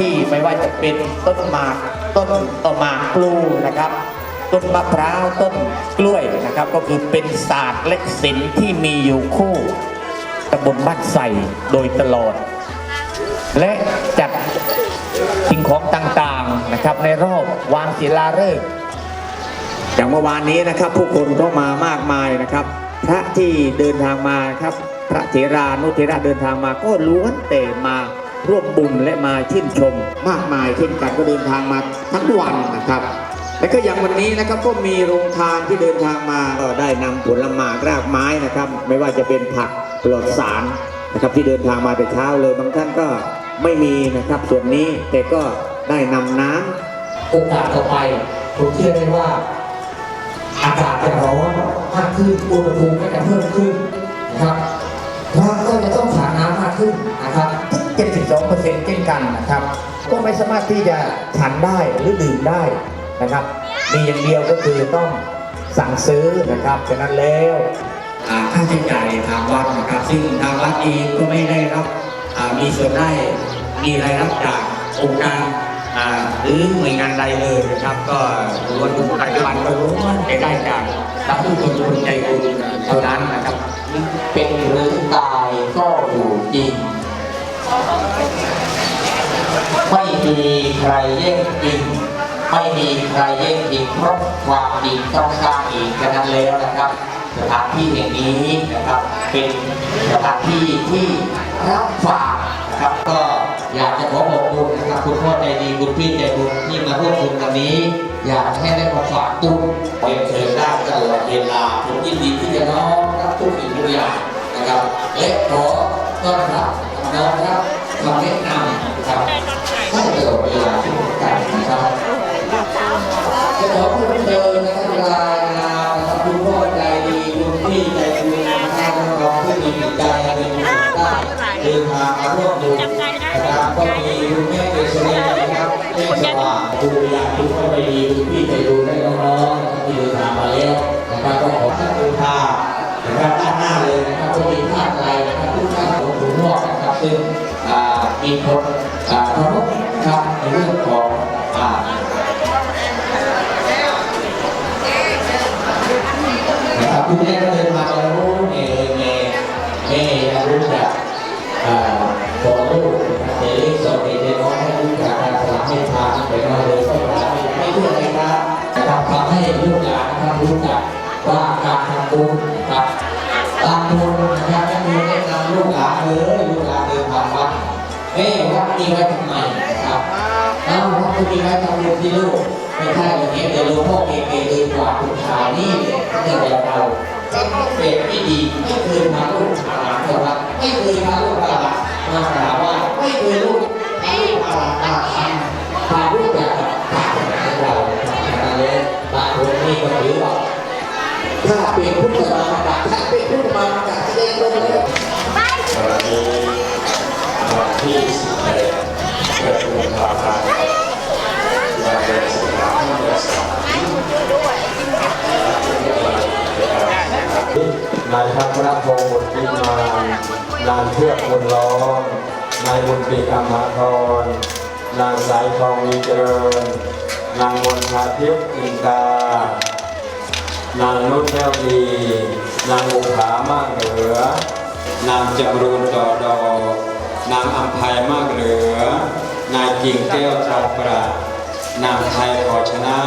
ที่ไม่ว่าจะเป็นต้นหมากต้นต้นหมากพลูนะครับ ต้นมะพร้าวต้นกล้วยนะครับ ก็คือเป็นศาสตร์และศิลป์ที่มีอยู่คู่ตำบลบ้านใส่โดยตลอด และจัดสิ่งของต่างๆนะครับ ในรอบวางศิลาฤกษ์อย่างเมื่อวานนี้นะครับ ผู้คนก็มามากมายนะครับ พระที่เดินทางมาครับ พระเถรานุเถระเดินทางมาก็ล้วนแต่มา ร่วมบุญและมาชื่นชมมากมายเช่นกันก็เดินทางมาทั้งวันนะครับและก็อย่างวันนี้นะครับก็มีโรงทานที่เดินทางมาก็ได้นำผลไม้รากไม้นะครับ ไม่ว่าจะเป็นผักปลอดสารนะครับที่เดินทางมาแต่เช้าเลยบางท่านก็ไม่มีนะครับส่วนนี้แต่ก็ได้นำน้ำโอกาสต่อไปผมเชื่อได้ว่า อากาศจะร้อนมากขึ้นอุณหภูมิก็จะเพิ่มขึ้นนะครับพระก็จะต้องขาดน้ำมากขึ้นนะครับ 72เปอร์เซ็นต์เช่นกันนะครับ ก็ไม่สามารถที่จะฉันได้หรือดื่มได้นะครับ มีอย่างเดียวก็คือต้องสั่งซื้อนะครับฉะนั้นแล้วค่าใช้จ่ายทางวัดนะครับซึ่งทางวัดเองก็ไม่ได้รับมีส่วนได้มีรายรับจากองค์การหรือหน่วยงานใดเลยนะครับ ก็ล้วนปัจจุบันก็ล้วนแต่ได้จากรับผู้คนคนใจบุญเท่านั้นนะครับเป็นหรือ ไม่มีใครแย่งจริงไม่มีใครแย่งจริงเพราะความจริงต้องสร้างเองฉะนั้นแล้วนะครับ สถานที่แห่งนี้นะครับ เป็นสถานที่ที่รับฝากนะครับก็อยากจะขอขอบคุณนะครับคุณพ่อใจดีคุณพี่ใจบุญที่มาร่วมบุญวันนี้ อยากให้ได้มาฝากตุ้นเรียนเชิญได้ตลอดเวลาผมยินดีที่จะน้อมรับทุกสิ่งทุกอย่างนะครับและขอ ต้อนรับน้องครับคำแนะนำครับให้ตลอดเวลาที่ผมกันนะครับจะขอเพิ่มเติมนะครับเวลานะครับคุณพ่อใจดีคุณพี่ใจบุญนะครับน้องผู้มีจิตใจเป็นบุญได้เดินทางมาร่วมบุญนะครับก็มีคุณแม่เกษรีนะครับแม่สว่างคุณยาคุณพ่อใจดีคุณพี่ใจบุญและน้องๆที่เดินทางมาแล้วนะครับก็ขอท่านบูชานะครับด้านหน้าเลยนะครับก็มีภาพอะไรนะครับทุกท่านของถุงนอกนะครับซึ่งมีคนอ่าเคารพครับในเรื่องของนะครับคุณแม่ก็เดินมาจะรู้เอ่ยแม่แม่ยังรู้จักบอ่าขอลูกนะครับในเลขสองเด็กน้อยให้รู้จักการสละให้ทานไปมาเลยก็ได้ไม่เพื่ออะไรครับนะครับทำให้ลูกหลานนะครับรู้จักว่าการทำบุญนะครับ ตามบุญนะครับแม่บุญแนะนำลูกหลานเลยลูกหลานเดินทางวัดเอ๊ะวัดมีไว้ทำไมครับเอ้าวัดมีไว้ทำบุญที่ลูกไม่ใช่อย่างนี้เดี๋ยวหลวงพ่อเก๋ๆเดินกว่าคุณชายนี่เนี่ยเราเราเป็นไม่ดีไม่เคยพาลูกหลานเข้าวัดไม่เคยพาลูกหลานมาหาว่าไม่เคยลูกพาลูกหลานมา เป็นพุทธมามกะถ้าเป็นพุทธมามกะแสดงลงเลยวันนี้วันที่11เดือนกุมภาพันธ์วันเดือนสิงหาคมเดือนสองนายพัทรพงศ์บุตรพิมานนางเทือกบุญล้อมนายบุญปีกามาธรนางสายทองมีเจริญ นางมนทาทิพย์อินตา นางนุชแก้วดีนางอุขามากเหลือ นางจำรูนจอดอนางอัมภัยมากเหลือ นายกิ่งแก้วทองประนางไทยขอชนะ